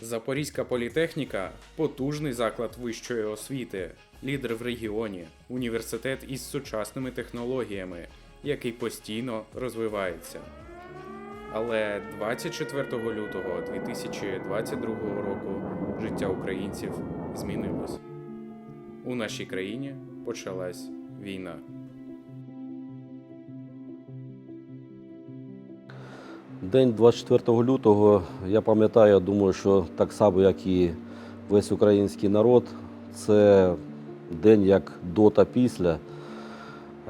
Запорізька політехніка потужний заклад вищої освіти, лідер в регіоні, університет із сучасними технологіями, який постійно розвивається. Але 24 лютого 2022 року життя українців змінилось. У нашій країні почалась війна. День 24 лютого, я пам'ятаю, думаю, що так само, як і весь український народ, це день як до та після,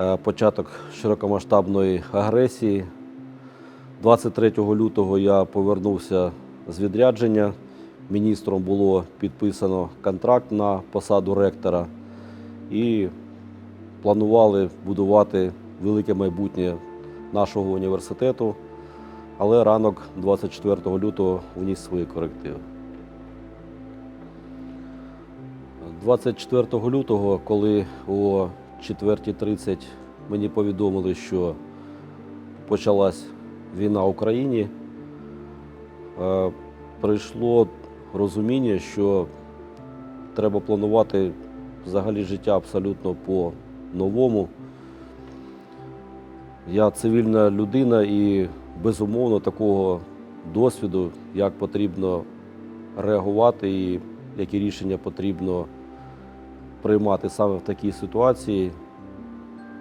Е, початок широкомасштабної агресії. 23 лютого я повернувся з відрядження. Міністром було підписано контракт на посаду ректора і планували будувати велике майбутнє нашого університету. Але ранок 24 лютого вніс свої корективи. 24 лютого, коли о 4.30 мені повідомили, що почалась війна в Україні, е, прийшло розуміння, що треба планувати взагалі життя абсолютно по-новому. Я цивільна людина і безумовно такого досвіду, як потрібно реагувати і які рішення потрібно приймати саме в такій ситуації,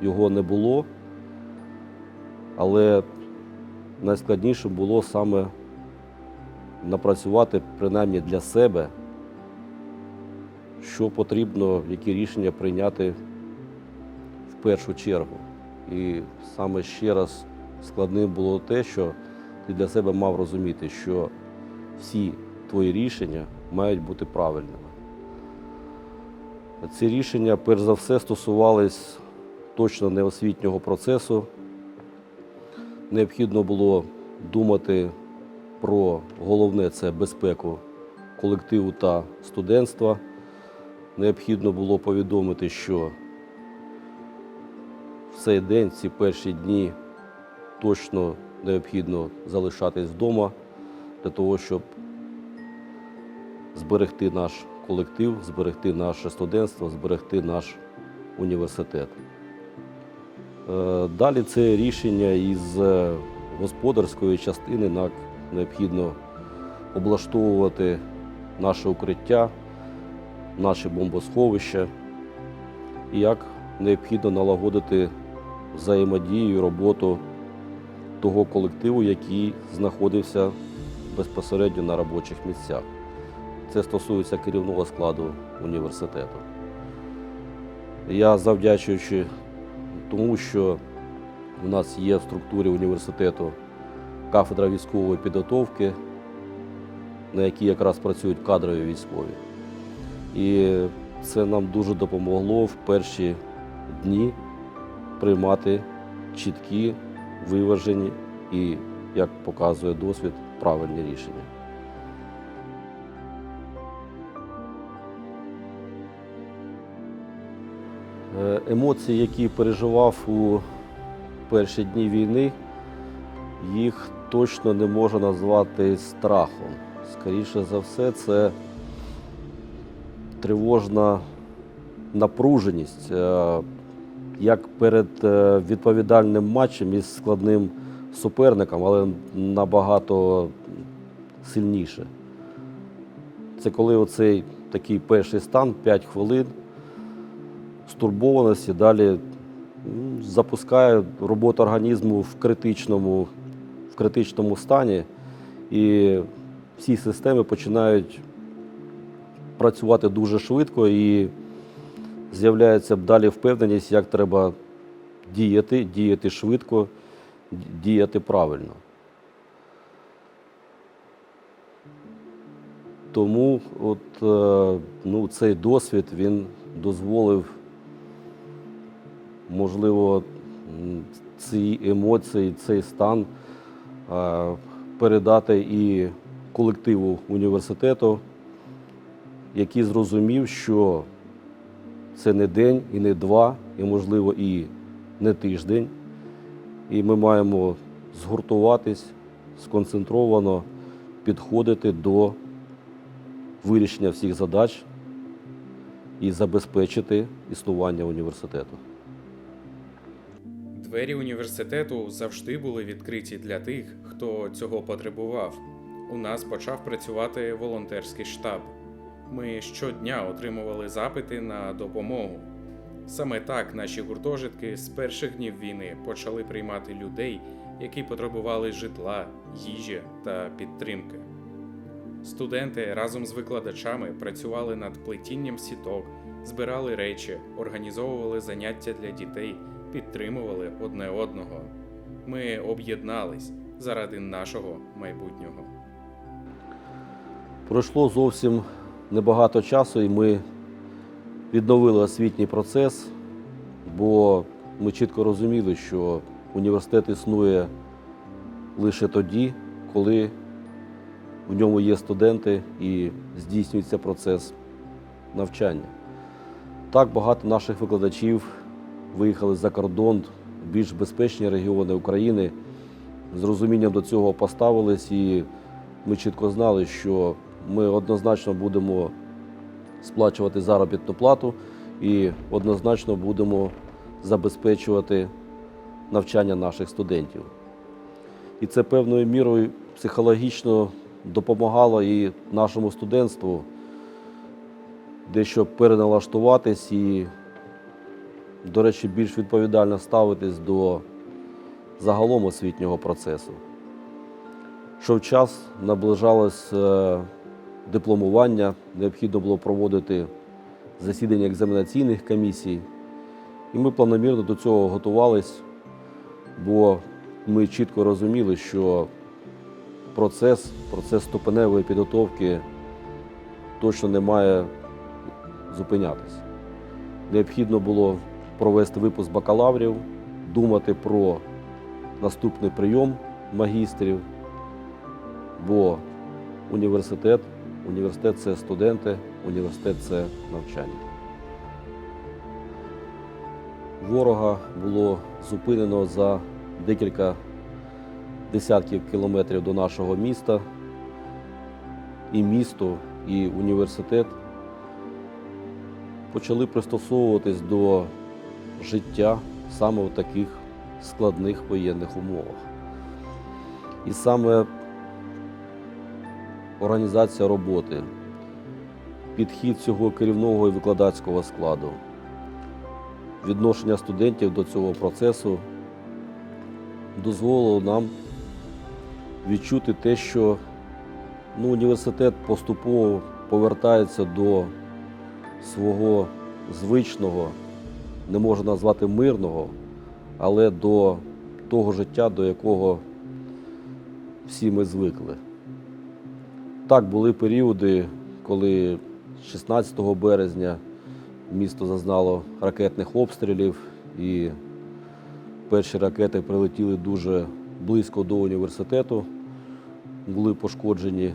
його не було. Але найскладніше було саме напрацювати принаймні для себе, що потрібно, які рішення прийняти в першу чергу. І саме ще раз складним було те, що ти для себе мав розуміти, що всі твої рішення мають бути правильними. Ці рішення, перш за все, стосувались точно не освітнього процесу. Необхідно було думати про головне це безпеку колективу та студентства. Необхідно було повідомити, що в цей день, ці перші дні, точно необхідно залишатись вдома для того, щоб зберегти наш колектив, зберегти наше студентство, зберегти наш університет. Е, Далі це рішення із е, господарської частини нам необхідно облаштовувати наше укриття, наші бомбосховища і як необхідно налагодити взаємодію роботу того колективу, який знаходився безпосередньо на робочих місцях. Це стосується керівного складу університету. Я завдячуючи тому, що у нас є в структурі університету кафедра військової підготовки, на якій якраз працюють кадрові військові. І це нам дуже допомогло в перші дні приймати чіткі, виважені і, як показує досвід, правильні рішення. Е, Емоції, які переживав у перші дні війни, їх точно не можна назвати страхом. Скоріше за все, це тривожна напруженість, е, як перед е, відповідальним матчем із складним суперником, але набагато сильніше. Це коли оцей такий перший стан 5 хвилин стурбованості, далі запускає роботу організму в критичному, в критичному стані, і всі системи починають працювати дуже швидко і з'являється далі впевненість, як треба діяти, діяти швидко, діяти правильно. Тому от, е, ну, цей досвід він дозволив, можливо, ці емоції, цей стан е, передати і колективу університету, який зрозумів, що це не день і не два, і, можливо, і не тиждень. І ми маємо згуртуватись, сконцентровано підходити до вирішення всіх задач і забезпечити існування університету. Двері університету завжди були відкриті для тих, хто цього потребував. У нас почав працювати волонтерський штаб. Ми щодня отримували запити на допомогу. Саме так наші гуртожитки з перших днів війни почали приймати людей, які потребували житла, їжі та підтримки. Студенти разом з викладачами працювали над плетінням сіток, збирали речі, організовували заняття для дітей, підтримували одне одного. Ми об'єднались заради нашого майбутнього. Пройшло зовсім небагато часу, і ми відновили освітній процес, бо ми чітко розуміли, що університет існує лише тоді, коли в ньому є студенти і здійснюється процес навчання. Так багато наших викладачів виїхали за кордон в більш безпечні регіони України. З розумінням до цього поставились, і ми чітко знали, що ми однозначно будемо сплачувати заробітну плату і однозначно будемо забезпечувати навчання наших студентів. І це певною мірою психологічно допомагало і нашому студентству дещо переналаштуватись і, до речі, більш відповідально ставитись до загалом освітнього процесу. Що в час наближалось е, дипломування, необхідно було проводити засідання екзаменаційних комісій. І ми планомірно до цього готувались, бо ми чітко розуміли, що процес, процес ступеневої підготовки точно не має зупинятись. Необхідно було провести випуск бакалаврів, думати про наступний прийом магістрів, бо університет, університет це студенти, університет це навчання. Ворога було зупинено за декілька десятків кілометрів до нашого міста. І місто, і університет почали пристосовуватись до життя саме в таких складних воєнних умовах. І саме організація роботи, підхід цього керівного і викладацького складу, відношення студентів до цього процесу дозволило нам відчути те, що ну, університет поступово повертається до свого звичного, не можна назвати мирного, але до того життя, до якого всі ми звикли. Так, були періоди, коли 16 березня місто зазнало ракетних обстрілів, і перші ракети прилетіли дуже близько до університету. Були пошкоджені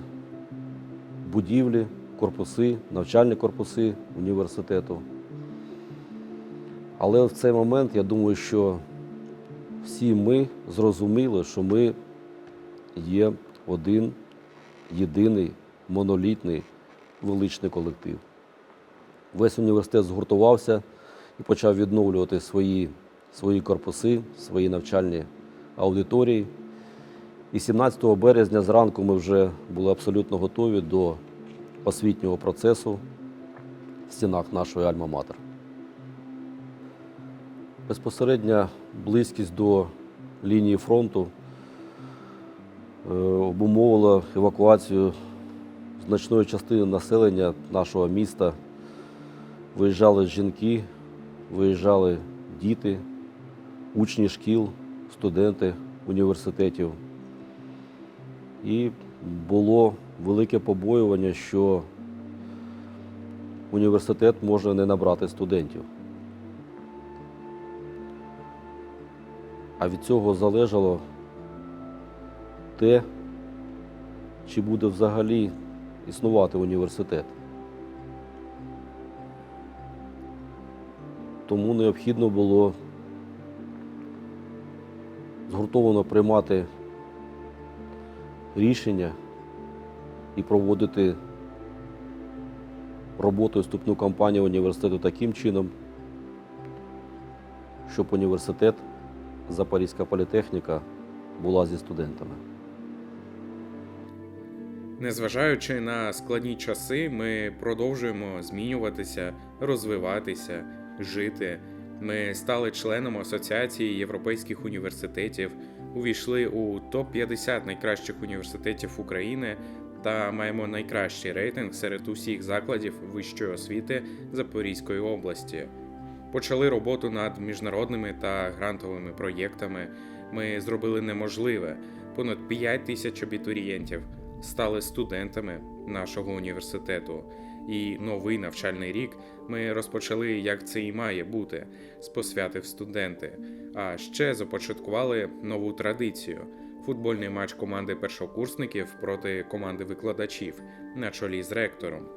будівлі, корпуси, навчальні корпуси університету. Але в цей момент я думаю, що всі ми зрозуміли, що ми є один єдиний монолітний величний колектив. Весь університет згуртувався і почав відновлювати свої, свої корпуси, свої навчальні аудиторії. І 17 березня зранку ми вже були абсолютно готові до освітнього процесу в стінах нашої Альма-Матер. Безпосередня близькість до лінії фронту е, обумовила евакуацію значної частини населення нашого міста. Виїжджали жінки, виїжджали діти, учні шкіл, студенти університетів. І було велике побоювання, що університет може не набрати студентів. А від цього залежало те, чи буде взагалі існувати університет. Тому необхідно було згуртовано приймати рішення і проводити роботу і вступну кампанію університету таким чином, щоб університет Запорізька політехніка була зі студентами. Незважаючи на складні часи, ми продовжуємо змінюватися, розвиватися, жити. Ми стали членом Асоціації європейських університетів, увійшли у топ-50 найкращих університетів України та маємо найкращий рейтинг серед усіх закладів вищої освіти Запорізької області. Почали роботу над міжнародними та грантовими проєктами. Ми зробили неможливе. Понад 5 тисяч абітурієнтів стали студентами нашого університету. І новий навчальний рік ми розпочали, як це і має бути, з посвяти в студенти. А ще започаткували нову традицію футбольний матч команди першокурсників проти команди викладачів на чолі з ректором.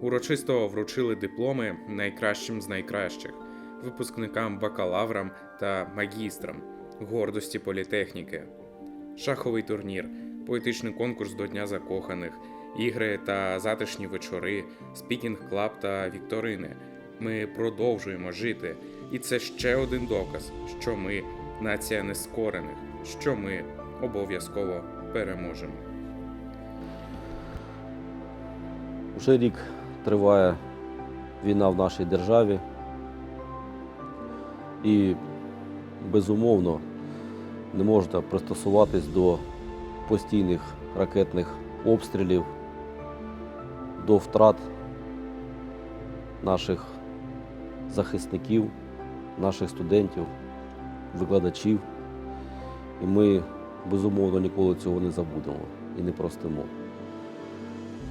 Урочисто вручили дипломи найкращим з найкращих випускникам бакалаврам та магістрам гордості політехніки. Шаховий турнір, поетичний конкурс до Дня закоханих, ігри та затишні вечори, спікінг клаб та вікторини. Ми продовжуємо жити, і це ще один доказ, що ми нація нескорених, що ми обов'язково переможемо. Вже рік триває війна в нашій державі. І безумовно не можна пристосуватись до постійних ракетних обстрілів, до втрат наших захисників, наших студентів, викладачів. І ми безумовно ніколи цього не забудемо і не простимо.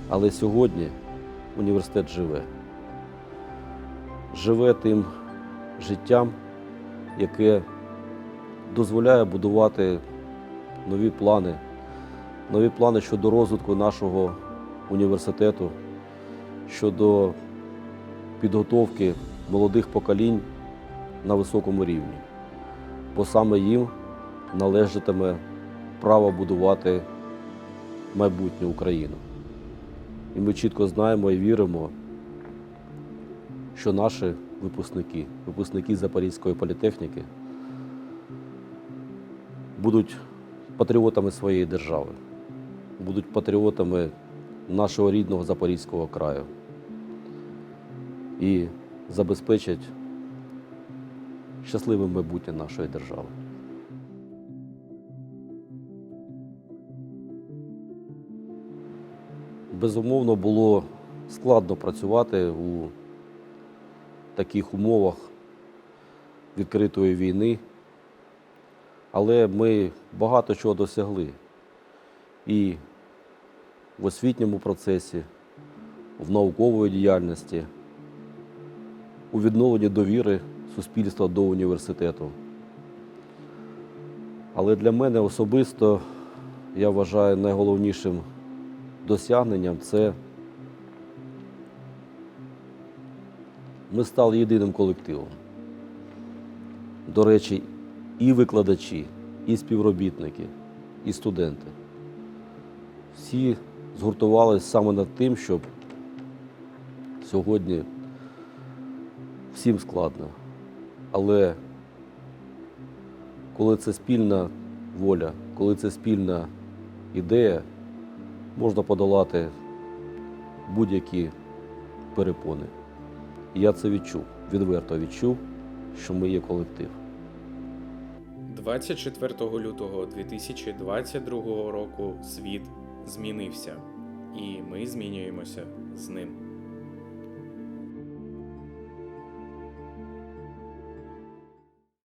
Але сьогодні університет живе. Живе тим життям, яке дозволяє будувати нові плани, нові плани щодо розвитку нашого університету, щодо підготовки молодих поколінь на високому рівні. Бо саме їм належатиме право будувати майбутню Україну. І ми чітко знаємо і віримо, що наші випускники, випускники Запорізької політехніки будуть патріотами своєї держави, будуть патріотами нашого рідного Запорізького краю і забезпечать щасливе майбутнє нашої держави. Безумовно, було складно працювати у таких умовах відкритої війни, але ми багато чого досягли і в освітньому процесі, в науковій діяльності, у відновленні довіри суспільства до університету. Але для мене особисто я вважаю найголовнішим досягненням це ми стали єдиним колективом. До речі, і викладачі, і співробітники, і студенти. Всі згуртувалися саме над тим, щоб сьогодні всім складно. Але коли це спільна воля, коли це спільна ідея, можна подолати будь-які перепони. І я це відчув, відверто відчув, що ми є колектив. 24 лютого 2022 року світ змінився, і ми змінюємося з ним.